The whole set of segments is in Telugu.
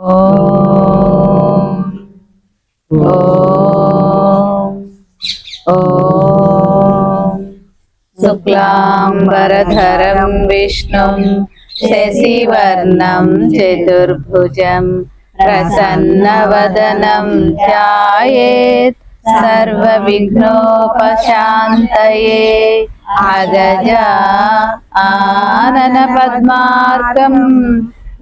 ॐ ॐ ॐ शुक्लाम्बरधरं विष्णुं शशिवर्णं चतुर्भुजं प्रसन्नवदनं ध्यायेत् सर्वविघ्नोपशान्तये अगजा आननपद्मार्कम्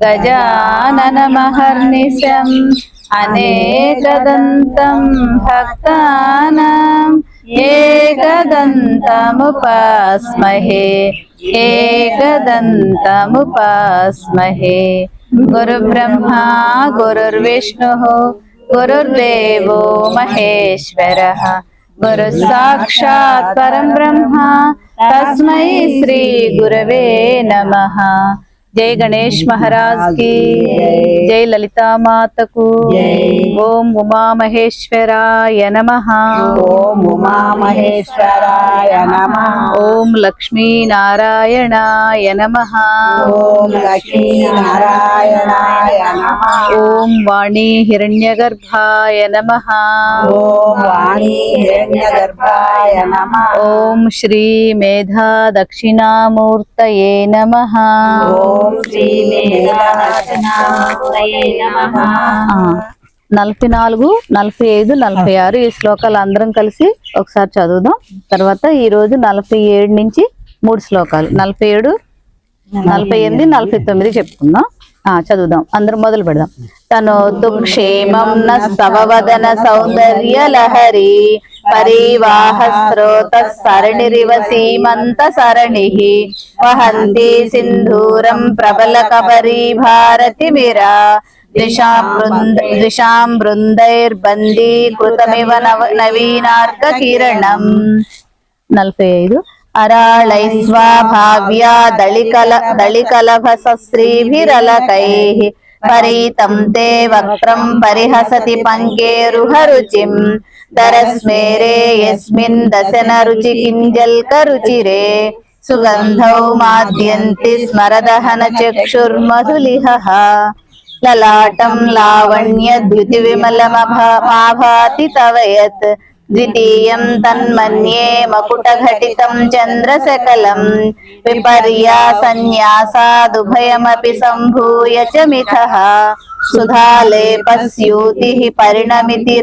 गजाननमहर्निशम् अनेकदन्तं भक्तानाम् एकदन्तमुपास्महे एकदन्तमुपास्महे। गुरुब्रह्मा, गुरुर्विष्णुः, गुरुर्देवो महेश्वरः। गुरुः साक्षात् परं ब्रह्म, तस्मै श्रीगुरवे नमः। जय गणेश महाराज की जय ललिता माता को ओम उमा महेश्वराय नमः। ओम उमा महेश्वराय नमः। ओम लक्ष्मी नारायणाय नमः। ओम लक्ष्मी नारायणाय नमः। ओम वाणी हिरण्यगर्भाय नमः। ओम वाणी हिरण्यगर्भाय नमः। ओम श्री मेधा दक्षिणामूर्तये नमः। ओम నలభై నాలుగు నలభై ఐదు నలభై ఆరు ఈ శ్లోకాలు అందరం కలిసి ఒకసారి చదువుదాం. తర్వాత ఈ రోజు నలభై ఏడు నుంచి మూడు శ్లోకాలు. నలభై ఏడు నలభై ఎనిమిది నలభై తొమ్మిది చెప్పుకుందాం. ఆ చదువుదాం. అందరం మొదలు పెడదాం. తను క్షేమం నవవదన సౌందర్య లహరి. పరివాహ స్రోత సరణిరివ సీమంత సరణి వహంతి సింధూరం ప్రబల కబరీ భారతి మిరా ద్విషాం బృంద బృందైర్బందీకృతమివ నవ నవీనార్క కిరణం నలభై ఐదు అరాళై స్వాభావ్యా దళికల దళికలభసశ్రీభిరలకై పరీతం తే వక్రం పరిహసతి పంకేరుహరుచిం తరస్మేరే యస్మిన్ దశన రుచి కింజల్క రుచిరే సుగంధౌ మాద్యంతి స్మరదహన చక్షుర్మధులిహ లలాటం లావణ్య ద్యుతి విమలమభాతి తవ యత్ ద్వితీయం తన్మన్యే మకుటఘటితం చంద్రశకలం. విపర్యా సన్యాసాదుభయమపి సంభూయ చ మిథః. సుధాలేపస్యూతి పరిణమితి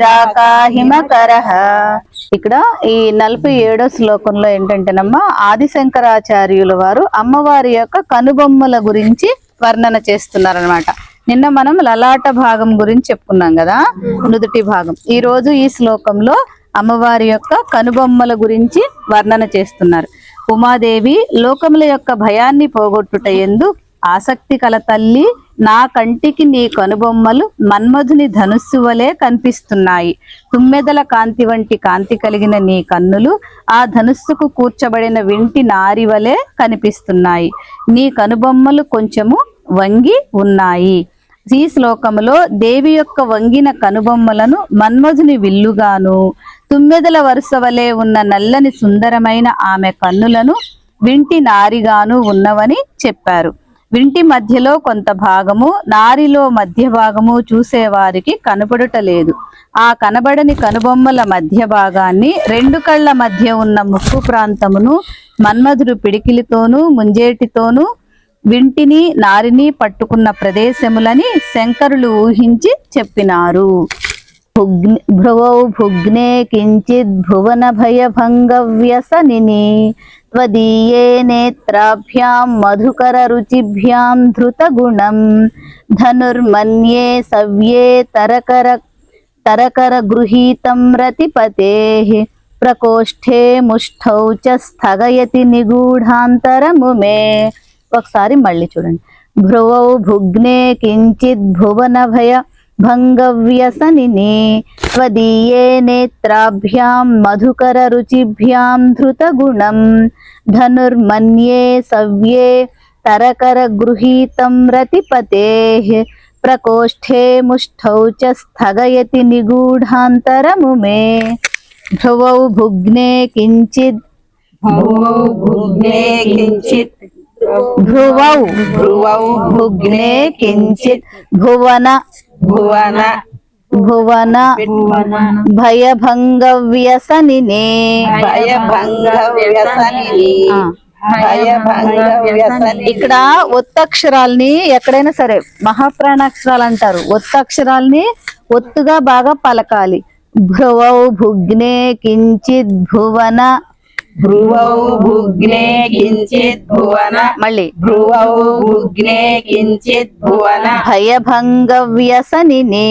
ఇక్కడ ఈ నలభై ఏడో శ్లోకంలో ఏంటంటేనమ్మా ఆదిశంకరాచార్యుల వారు అమ్మవారి యొక్క కనుబొమ్మల గురించి వర్ణన చేస్తున్నారనమాట నిన్న మనం లలాట భాగం గురించి చెప్పుకున్నాం కదా నుదుటి భాగం. ఈ రోజు ఈ శ్లోకంలో అమ్మవారి యొక్క కనుబొమ్మల గురించి వర్ణన చేస్తున్నారు. ఉమాదేవి లోకముల యొక్క భయాన్ని పోగొట్టుట ఎందు ఆసక్తి కల తల్లి నా కంటికి నీ కనుబొమ్మలు మన్మధుని ధనుస్సు వలె కనిపిస్తున్నాయి. తుమ్మెదల కాంతి వంటి కాంతి కలిగిన నీ కన్నులు ఆ ధనుస్సుకు కూర్చబడిన వింటి నారి వలె కనిపిస్తున్నాయి. నీ కనుబొమ్మలు కొంచెము వంగి ఉన్నాయి. ఈ శ్లోకములో దేవి యొక్క వంగిన కనుబొమ్మలను మన్మధుని విల్లుగాను తుమ్మెదల వరుస వలె ఉన్న నల్లని సుందరమైన ఆమె కన్నులను వింటి నారిగాను ఉన్నవని చెప్పారు. వింటి మధ్యలో కొంత భాగము నారిలో మధ్య భాగము చూసేవారికి కనపడుట లేదు. ఆ కనబడని కనుబొమ్మల మధ్య భాగాన్ని రెండు కళ్ళ మధ్య ఉన్న ముక్కు ప్రాంతమును మన్మధుడు పిడికిలితోనూ ముంజేటితోనూ వింటిని నారిని పట్టుకున్న ప్రదేశములని శంకరులు ఊహించి చెప్పినారు. భుగ్ని భ్రువౌ భుగ్నే కించిద్ భువన భయభంగ త్వదీయే నేత్రాభ్యాం మధుకర రుచిభ్యాం ధృతగుణం ధనుర్మన్యే సవ్యే తరకర తరకర గృహీతం రతిపతే ప్రకోష్ఠే ముష్ఠౌ చ స్థగయతి నిగూఢాంతరము మే ముష్ఠౌ చ స్థగయతి నిగూఢాంతరము మే ఒకసారి మళ్ళీ చూడండి. భ్రువౌ భుగ్నే కించిత్ భువన భయ భంగవ్యసనిని త్వదీయే నేత్రాభ్యాం మధుకర రుచిభ్యాం ధృత గుణం ధనుర్మన్యే సవ్యే తరకర గృహీతం రతిపతే ప్రకోష్ఠే ముష్ఠౌ చ స్థగయతి నిగూఢాంతరము మే. భ్రువౌ భుగ్నే భువన భువన భయభంగ వ్యసనినే భయభంగ వ్యసనిని ఆ. భయభంగ వ్యసని ఇక్కడ ఒత్తక్షరాల్ని ఎక్కడైనా సరే మహాప్రాణాక్షరాలు అంటారు. ఒత్తక్షరాల్ని ఒత్తుగా బాగా పలకాలి. భ్రువౌ భుగ్నే కించిత్ భువన భ్రువౌ భుగ్నే కించిత్ భువన. మళ్ళీ. భ్రువౌ భుగ్నే కించిత్ భువన. భయభంగ వ్యసనినే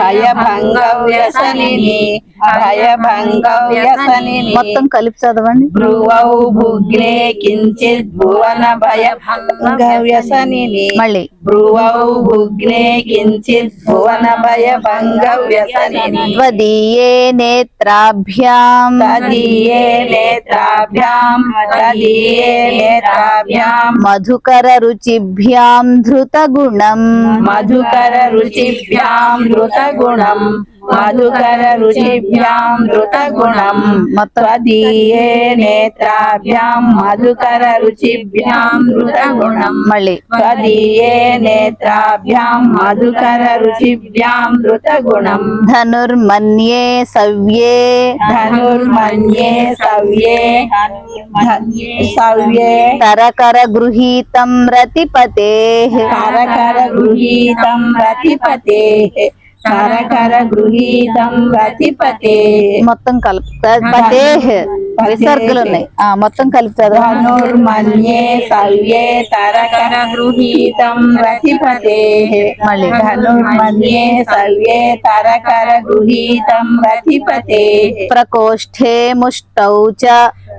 భయభంగ వ్యసనిని భయభంగ వ్యసనిని మొత్తం కలిపి చదవండి. భ్రువౌ భుగ్నే కించిత్ భువన భయభంగ వ్యసనిని మళ్ళీ. భ్రువౌ భుగ్నే కించిత్ భువన భయభంగ వ్యసనిని త్వదీయే నేత్రాభ్యాం. తదీయే నేత్రాభ్యాం తదీయే నేత్రాభ్యాం. మధుకర రుచిభ్యాం ధృత గుణం మధుకర రుచిభ్యాం ధృత గుణం మధుకర రుచిభ్యాం ధృత గుణం త్వదీయే నేత్రాభ్యాం మధుకర రుచిభ్యాం ధృత గుణం మళ్ళీ త్వదీయే నేత్రాభ్యాం మధుకర రుచిభ్యాం ధృత గుణం ధనుర్మన్యే సవ్యే ధనుర్మన్యే సవ్యే సవ్యే తరకర గృహీతం రతిపతే కరకర గృహీతం రతిపతే కరకర గృహీతం రతిపతే మొత్తం కలుపు పతే విసర్గలు ఉన్నాయి. ఆ మొత్తం కలిపి చదవండి ధనుర్మన్యే సవ్యే తరకర గృహీతం రతిపతే మళ్ళీ. ధనుర్మన్యే సవ్యే తరకర గృహీతం రతిపతే ప్రకోష్ఠే ముష్టౌ చ.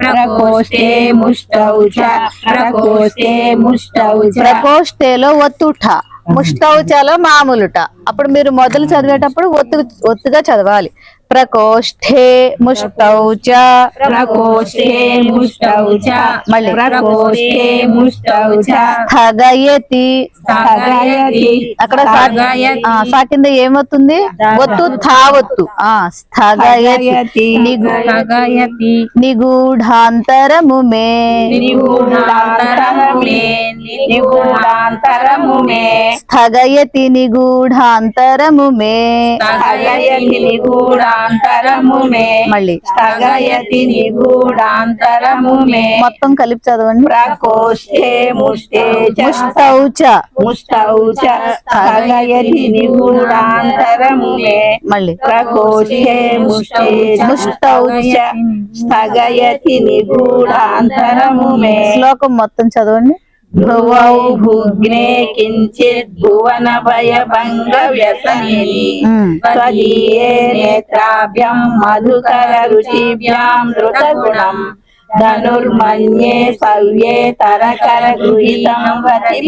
ప్రకోష్ఠే ముష్టౌ చ. ప్రకోష్ఠే ముష్టౌ చ. ప్రకోష్ఠేలో ఒత్తుట. ముష్టౌచలో మామూలుట. అప్పుడు మీరు మొదలు చదివేటప్పుడు ఒత్తు ఒత్తుగా చదవాలి. ప్రకోష్ఠే ముష్టౌ చ. ప్రకోష్ఠే ముష్టౌ చ. మళ్ళీ. ప్రకోష్ఠే ముష్టౌ చ. స్థగయతి. స్థగయతి. అక్కడ సా- కింద ఏమవుతుంది? ఒత్తు థా ఒత్తు ఆ స్థగయతి. స్థగయతి. నిగు- స్థగయతి. నిగూఢాంతరము మే. నిగూఢాంతరము మే. నిగూఢాంతరము మే. స్థగయతి నిగూఢాంతరము మే. స్థగయతి నిగూఢాంతరము మళ్ళీ. స్థగయతి మొత్తం కలిపి చదవండి. ప్రకోష్ఠే ముష్టే స్థగయతి మళ్ళీ. ప్రకోష్ఠే ముష్టే. స్థగయతి శ్లోకం మొత్తం చదవండి. భ్రువౌ భుగ్నే కించిత్ భువన భయభంగ వ్యసనిని ఉమ్. త్వదీయే నేత్రాభ్యం మధుకర రుచిభ్యాం ధృతగుణం ధనుర్మన్యే సవ్యే తరకర గృహీతం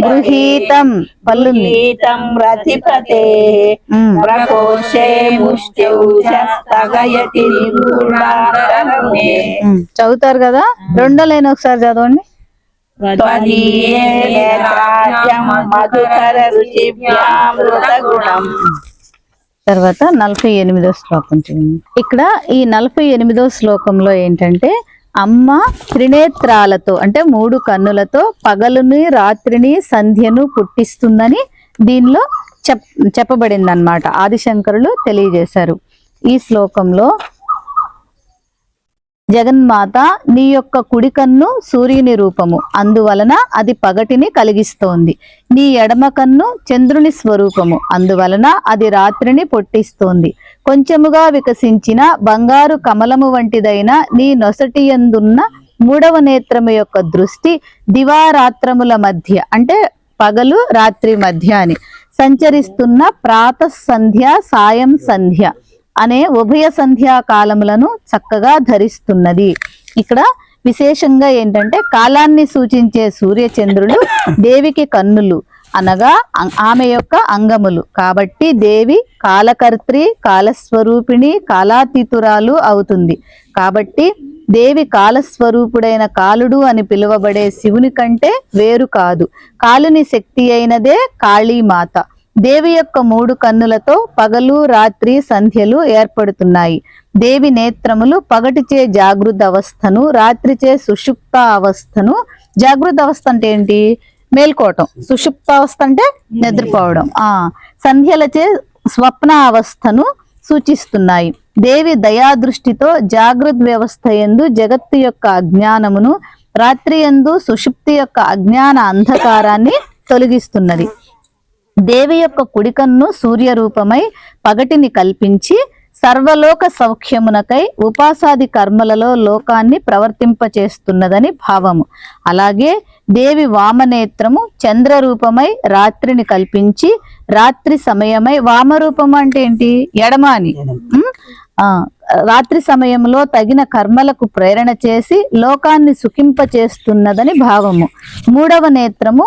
గృహీతం పల్లుంది గృహీతం రతిపతే. ప్రకోశే ముష్ట్యౌ స్థగయతి. చదువుతారు కదా? రెండో లైన్ ఒకసారి చదవండి. తర్వాత నలభై ఎనిమిదో శ్లోకం చూడండి. ఇక్కడ ఈ నలభై ఎనిమిదో శ్లోకంలో ఏంటంటే అమ్మ త్రినేత్రాలతో అంటే మూడు కన్నులతో పగలుని రాత్రిని సంధ్యను పుట్టిస్తుందని దీనిలో చెప్ చెప్పబడింది అనమాట ఆదిశంకరులు తెలియజేశారు. ఈ శ్లోకంలో జగన్మాత నీ యొక్క కుడి కన్ను సూర్యుని రూపము. అందువలన అది పగటిని కలిగిస్తోంది. నీ ఎడమ కన్ను చంద్రుని స్వరూపము. అందువలన అది రాత్రిని పొట్టిస్తోంది. కొంచెముగా వికసించిన బంగారు కమలము వంటిదైన నీ నొసటి యందున్న మూడవ నేత్రము యొక్క దృష్టి దివారాత్రముల మధ్య అంటే పగలు రాత్రి మధ్య అని. సంచరిస్తున్న ప్రాత సంధ్య సాయం సంధ్య. అనే ఉభయ సంధ్యా కాలములను చక్కగా ధరిస్తున్నది. ఇక్కడ విశేషంగా ఏంటంటే కాలాన్ని సూచించే సూర్యచంద్రులు దేవికి కన్నులు అనగా ఆమె యొక్క అంగములు. కాబట్టి దేవి కాలకర్త్రి కాలస్వరూపిణి కాలాతీతురాలు అవుతుంది. కాబట్టి దేవి కాలస్వరూపుడైన కాలుడు అని పిలువబడే శివుని కంటే వేరు కాదు. కాలుని శక్తి అయినదే కాళీమాత. దేవి యొక్క మూడు కన్నులతో పగలు రాత్రి సంధ్యలు ఏర్పడుతున్నాయి. దేవి నేత్రములు పగటిచే జాగృత అవస్థను రాత్రిచే సుషుప్త అవస్థను. జాగృత అవస్థ అంటే ఏంటి? మేల్కోవటం. సుషుప్త అవస్థ అంటే నిద్రపోవడం. ఆ సంధ్యలచే స్వప్న అవస్థను సూచిస్తున్నాయి. దేవి దయాదృష్టితో జాగృత్ వ్యవస్థ ఎందు జగత్తు యొక్క అజ్ఞానమును రాత్రి ఎందు సుషుప్తి యొక్క అజ్ఞాన అంధకారాన్ని తొలగిస్తున్నది. దేవి యొక్క కుడికన్ను సూర్య రూపమై పగటిని కల్పించి సర్వలోక సౌఖ్యమునకై ఉపాసాది కర్మలలో లోకాన్ని ప్రవర్తింపచేస్తున్నదని భావము. అలాగే దేవి వామనేత్రము చంద్ర రూపమై రాత్రిని కల్పించి రాత్రి సమయమై వామరూపం అంటే ఏంటి? ఎడమాని రాత్రి సమయంలో తగిన కర్మలకు ప్రేరణ చేసి లోకాన్ని సుఖింపచేస్తున్నదని భావము. మూడవ నేత్రము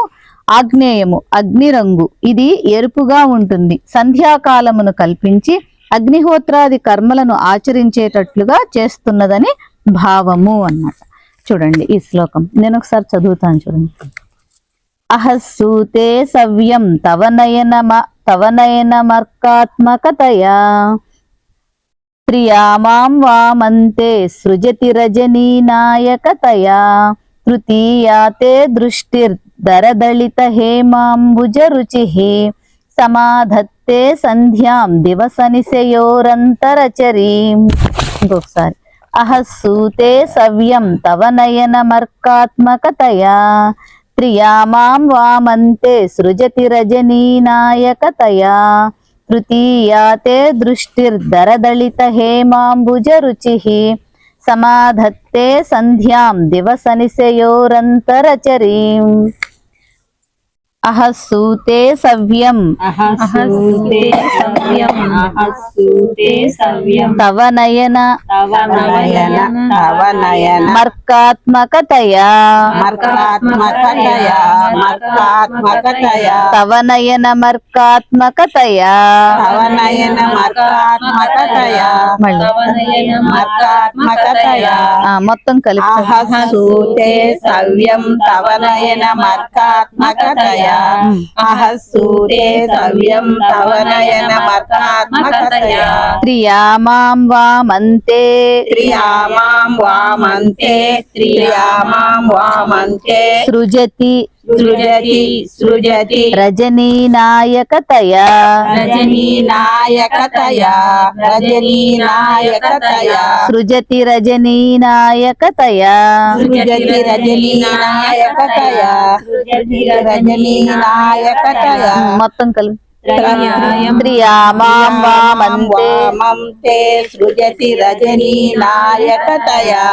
ఆగ్నేయము అగ్నిరంగు. ఇది ఎరుపుగా ఉంటుంది. సంధ్యాకాలమును కల్పించి అగ్నిహోత్రాది కర్మలను ఆచరించేటట్లుగా చేస్తున్నదని భావము అన్నమాట. చూడండి ఈ శ్లోకం. నేను ఒకసారి చదువుతాను చూడండి. అహస్సూతే సవ్యం తవ నయన తవ నయనమర్కాత్మకతయా. ప్రియా మాం వామంతే సృజతి రజనీ నాయకతయా తృతీయాతే దరదళిత హేమాంబుజ రుచి సమాధత్తే సంధ్యాం దివసనిశయోరంతరచరీం ఇంకొకసారి అహస్సూతే సవ్యం తవ నయనమర్కాత్మకతయా ప్రియా మాం వామంతే సృజతి రజనీ నాయకతయా తృతీయాతే దృష్టిర్దరదళిత హేమాంబుజ రుచి సమాధత్తే సంధ్యాం దివసనిశయోరంతరచరీం అహస్సూతే సవ్యం. అహస్సూతే సవ్యం. అహస్సూతే సవ్యం. తవ నయన. తవ నయన. తవ నయన. మర్కాత్మకతయా. మర్కాత్మకతయా. మర్కాత్మకతయా. తవ నయన మర్కాత్మకతయా. తవ నయన మర్కాత్మకతయా. మళ్ళీ. మర్కాత్మకతయా. ఆ, మొత్తం కలిపి. అహస్సూతే సవ్యం. తవ నయన మర్కాత్మకతయా. అహస్సూతే సవ్యం తవ నయన మర్కాత్మకతయా ప్రియా మాం వామంతే త్రియామాం వామంతే త్రియామాం వామంతే సృజతి సృజతి సృజతి. రజనీ నాయకతయా? రజనీ నాయకతయా? రజనీ నాయకతయా? సృజతి రజనీ నాయకతయా? సృజతి రజనీ నాయకతయా? సృజతి రజనీ నాయకతయా? మొత్తం కలిపి. వామంతే సృజతి రజనీ నాయకతయా.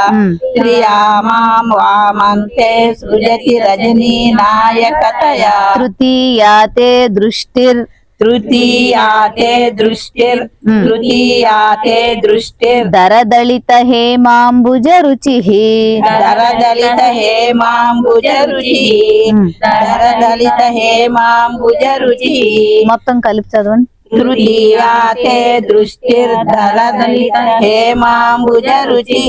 త్రియామాం వామంతే సృజతి రజనీ నాయకతయా తృతీయాతే దృష్టిర్ తృతీయాతే దృష్టిర్ Hmm. తృతీయాతే దృష్టిర్ దరదళిత హేమాంబుజ రుచి దరదలిత హేమాంబుజ రుచి Hmm. దరదలిత హేమాంబుజ రుచి మొత్తం కలిపి చదవండి. తృతీయాతే దృష్టిర్ దరదలిత హేమాంబుజ రుచి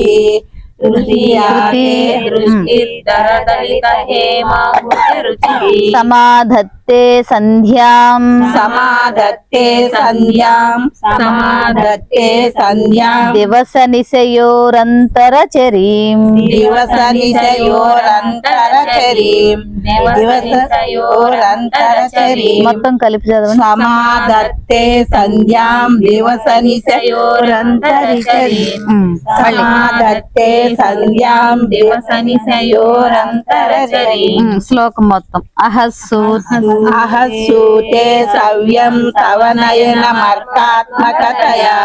తృతీయాతే దృష్టిర్ దరదలిత హేమాంబుజ రుచి సమాధత్తే సంధ్యాం సమాధత్తే సంధ్యాం సమాధత్తే సంధ్యాం దివస నిశయోరంతరచరీం దివస నిశయోరంతరచరీం దివసయోరంతరచరీం మొత్తం కలిపి చదవండి. సమాధత్తే సంధ్యాం దివస నిశయోరంతరచరీం ఉమ్. మళ్ళీ. సమాధత్తే సంధ్యాం దివస నిశయోరంతరచరీం ఉమ్, శ్లోకం మొత్తం. అహస్సు అహస్సూతే సవ్యం తవ నయన మర్కాత్మకతయా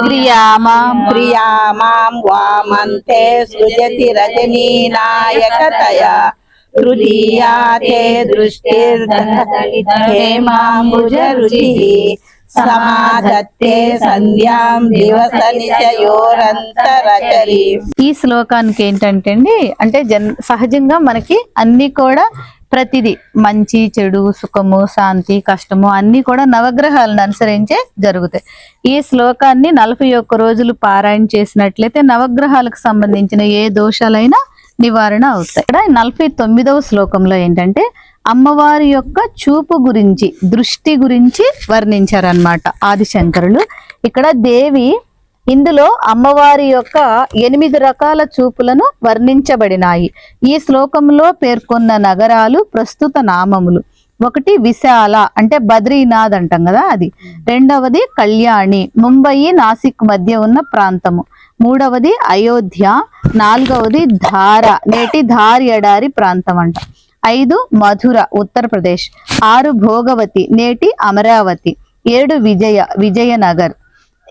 ప్రియామాం ప్రియామాం వామంతే సృజతి రజనీ నాయకతయా తృతీయాతే దృష్టిర్దలిత హేమాంబుజ రుచి. సమాధత్తే సంధ్యాం దివస నిశయోరంతరచరీ ఈ శ్లోకానికి ఏంటంటే అండి అంటే జన్ సహజంగా మనకి అన్ని కూడా ప్రతిదీ మంచి చెడు సుఖము శాంతి కష్టము అన్నీ కూడా నవగ్రహాలను అనుసరించే జరుగుతాయి. ఈ శ్లోకాన్ని నలభై ఒక్క రోజులు పారాయణ చేసినట్లయితే నవగ్రహాలకు సంబంధించిన ఏ దోషాలైనా నివారణ అవుతాయి. ఇక్కడ నలభై తొమ్మిదవ శ్లోకంలో ఏంటంటే అమ్మవారి యొక్క చూపు గురించి దృష్టి గురించి వర్ణించారనమాట ఆదిశంకరులు. ఇక్కడ దేవి ఇందులో అమ్మవారి యొక్క ఎనిమిది రకాల చూపులను వర్ణించబడినాయి. ఈ శ్లోకంలో పేర్కొన్న నగరాలు ప్రస్తుత నామములు. ఒకటి విశాల అంటే బద్రీనాథ్ అంటాం కదా అది. రెండవది కళ్యాణి ముంబయి నాసిక్ మధ్య ఉన్న ప్రాంతము. మూడవది అయోధ్య నాలుగవది ధార నేటి ధార్ ఎడారి ప్రాంతం అంట. ఐదు మధుర ఉత్తరప్రదేశ్. ఆరు భోగవతి నేటి అమరావతి. ఏడు విజయ విజయనగర్.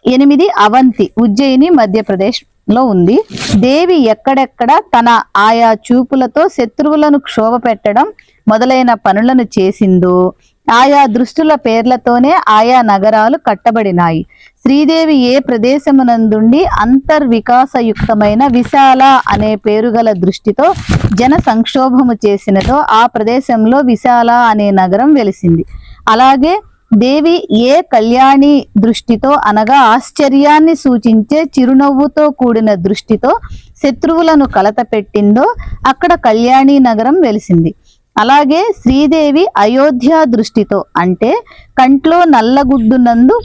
ఎనిమిది అవంతి ఉజ్జయిని మధ్యప్రదేశ్లో ఉంది. దేవి ఎక్కడెక్కడ తన ఆయా చూపులతో శత్రువులను క్షోభ పెట్టడం మొదలైన పనులను చేసిందో ఆయా దృష్టుల పేర్లతోనే ఆయా నగరాలు కట్టబడినాయి. శ్రీదేవి ఏ ప్రదేశమునందుండి అంతర్వికాసయుక్తమైన విశాల అనే పేరు గల దృష్టితో జన సంక్షోభము చేసినతో ఆ ప్రదేశంలో విశాల అనే నగరం వెలిసింది. అలాగే దేవి ఏ కళ్యాణి దృష్టితో అనగా ఆశ్చర్యాన్ని సూచించే చిరునవ్వుతో కూడిన దృష్టితో శత్రువులను కలత పెట్టిందో అక్కడ కళ్యాణి నగరం వెలిసింది. అలాగే శ్రీదేవి అయోధ్య దృష్టితో అంటే కంట్లో నల్లగుడ్డునందు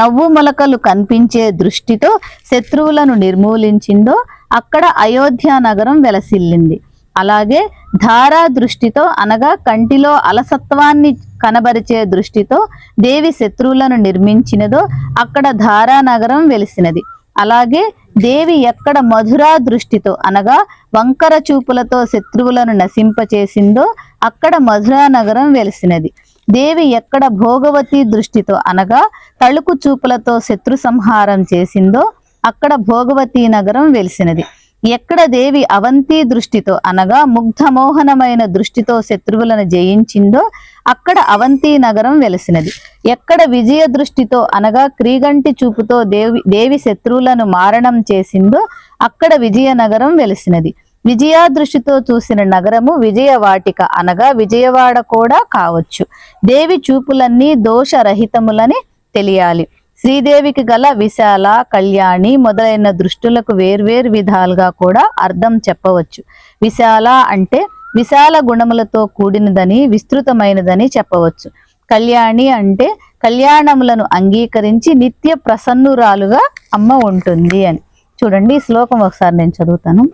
నవ్వు మొలకలు కనిపించే దృష్టితో శత్రువులను నిర్మూలించిందో అక్కడ అయోధ్య నగరం వెలసిల్లింది. అలాగే ధారా దృష్టితో అనగా కంటిలో అలసత్వాన్ని కనబరిచే దృష్టితో దేవి శత్రువులను నిర్మించినదో అక్కడ ధారా నగరం వెలిసినది. అలాగే దేవి ఎక్కడ మధురా దృష్టితో అనగా వంకర చూపులతో శత్రువులను నశింపచేసిందో అక్కడ మధురా నగరం వెలిసినది. దేవి ఎక్కడ భోగవతి దృష్టితో అనగా తళుకు చూపులతో శత్రు సంహారం చేసిందో అక్కడ భోగవతి నగరం వెలిసినది. ఎక్కడ దేవి అవంతి దృష్టితో అనగా ముగ్ధమోహనమైన దృష్టితో శత్రువులను జయించిందో అక్కడ అవంతి నగరం వెలసినది. ఎక్కడ విజయ దృష్టితో అనగా క్రీగంటి చూపుతో దేవి దేవి శత్రువులను మారణం చేసిందో అక్కడ విజయనగరం వెలసినది. విజయా దృష్టితో చూసిన నగరము విజయవాటిక అనగా విజయవాడ కూడా కావచ్చు. దేవి చూపులన్నీ దోషరహితములని తెలియాలి. శ్రీదేవికి గల విశాల కళ్యాణి మొదలైన దృష్టులకు వేర్వేరు విధాలుగా కూడా అర్థం చెప్పవచ్చు. విశాల అంటే విశాల గుణములతో కూడినదని విస్తృతమైనదని చెప్పవచ్చు. కళ్యాణి అంటే కళ్యాణములను అంగీకరించి నిత్య ప్రసన్నురాలుగా అమ్మ ఉంటుంది అని. చూడండి ఈ శ్లోకం ఒకసారి నేను చదువుతాను.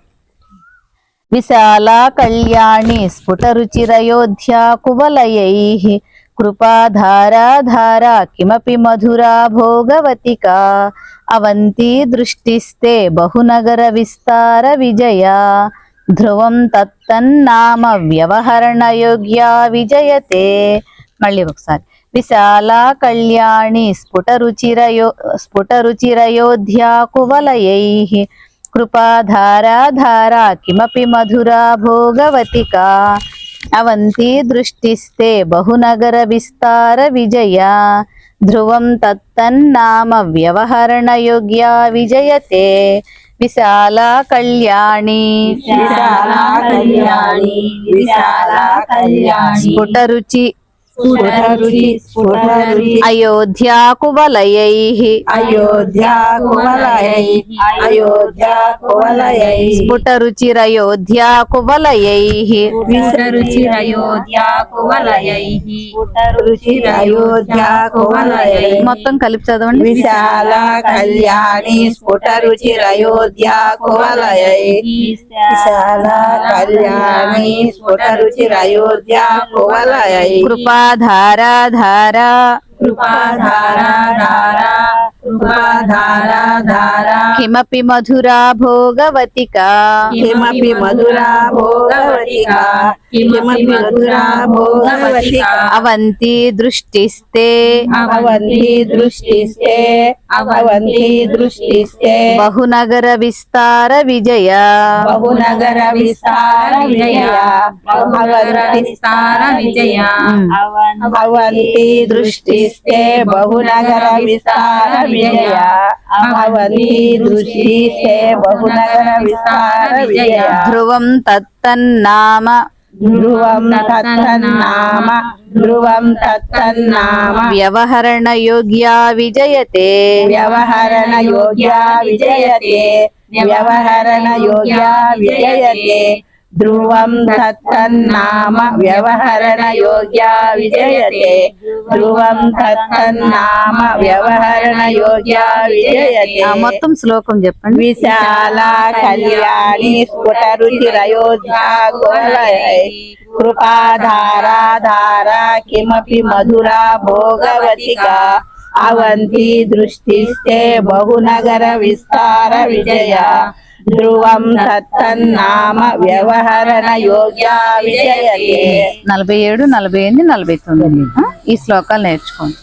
విశాల కళ్యాణి స్ఫుటరుచిరయోధ్యా కువలయై కృపాధారా ధారా కిమపి మధురా భోగవతిక. అవంతి దృష్టిస్తే బహునగర విస్తార విజయ. ధ్రువం తత్తన్నామ వ్యవహరణ యోగ్యా విజయతే. మళ్ళీ ఒకసారి. విశాల కళ్యాణి స్ఫుటరుచిరయో స్ఫుటరుచిరయోధ్యా కువలయై. కృపాధారా ధారా కిమపి మధురా భోగవతికా. అవంతి దృష్టిస్తే బహునగర విస్తార విజయ. ధ్రువం తత్తన్నామ వ్యవహరణ యోగ్యా విజయతే. విశాల కళ్యాణి. విశాల కళ్యాణి విశాల కళ్యాణి స్ఫుటరుచి స్ఫుటరుచి స్ఫుటరుచి అయోధ్యా కువలయై అయోధ్య కువలయై అయోధ్య కువలయై స్ఫుటరుచిరయోధ్యా కువలయై విసరుచిరయోధ్యా కువలయైః రుచిరయోధ్య కువలయై మొత్తం కలిపి చదవండి. విశాల కళ్యాణి స్ఫుటరుచిరయోధ్య కువలయై విశాల కళ్యాణి స్ఫుటరుచిరయోధ్య కువలయై కృపాధారా ధారా కృపాధారా ధారా కృపాధారా ధారా కిమపి మధురా భోగవతికా. కిమపి మధురా భోగవతికా. కిమపి మధురా భోగవతికా అవంతి దృష్టిస్తే అవంతి దృష్టిస్తే అవంతి దృష్టిస్తే బహునగర విస్తార విజయ బహునగర విస్తార విజయ బహునగర విస్తార విజయ అవంతి దృష్టిస్తే బహునగర విస్తార విజయ అవంతి దృష్టిస్తే బహునగర విస్తార విజయ ధ్రువం తత్తన్నామ ధ్రువం తత్తన్నామ. వ్యవహరణ యోగ్యా విజయతే. వ్యవహరణ యోగ్య విజయతే వ్యవహరణ యోగ్యా విజయతే. ధ్రువం తత్తన్నామ వ్యవహరణ యోగ్యా విజయతే. ధ్రువం తత్తన్నామ వ్యవహరణ యోగ్యా విజయతే మొత్తం శ్లోకం చెప్పండి. విశాల కళ్యాణి స్ఫుట రుచిరయోధ్యా గోలయై కృపాధారా ధారా కిమపి మధురా భోగవతిగా. అవంతి దృష్టిస్తే బహునగర విస్తార విజయ. ధ్రువం తత్తన్నామ వ్యవహరణ యోగ్యా విజయతే నలభై ఏడు నలభై ఎనిమిది నలభై తొమ్మిది. ఈ శ్లోకాలు నేర్చుకోండి.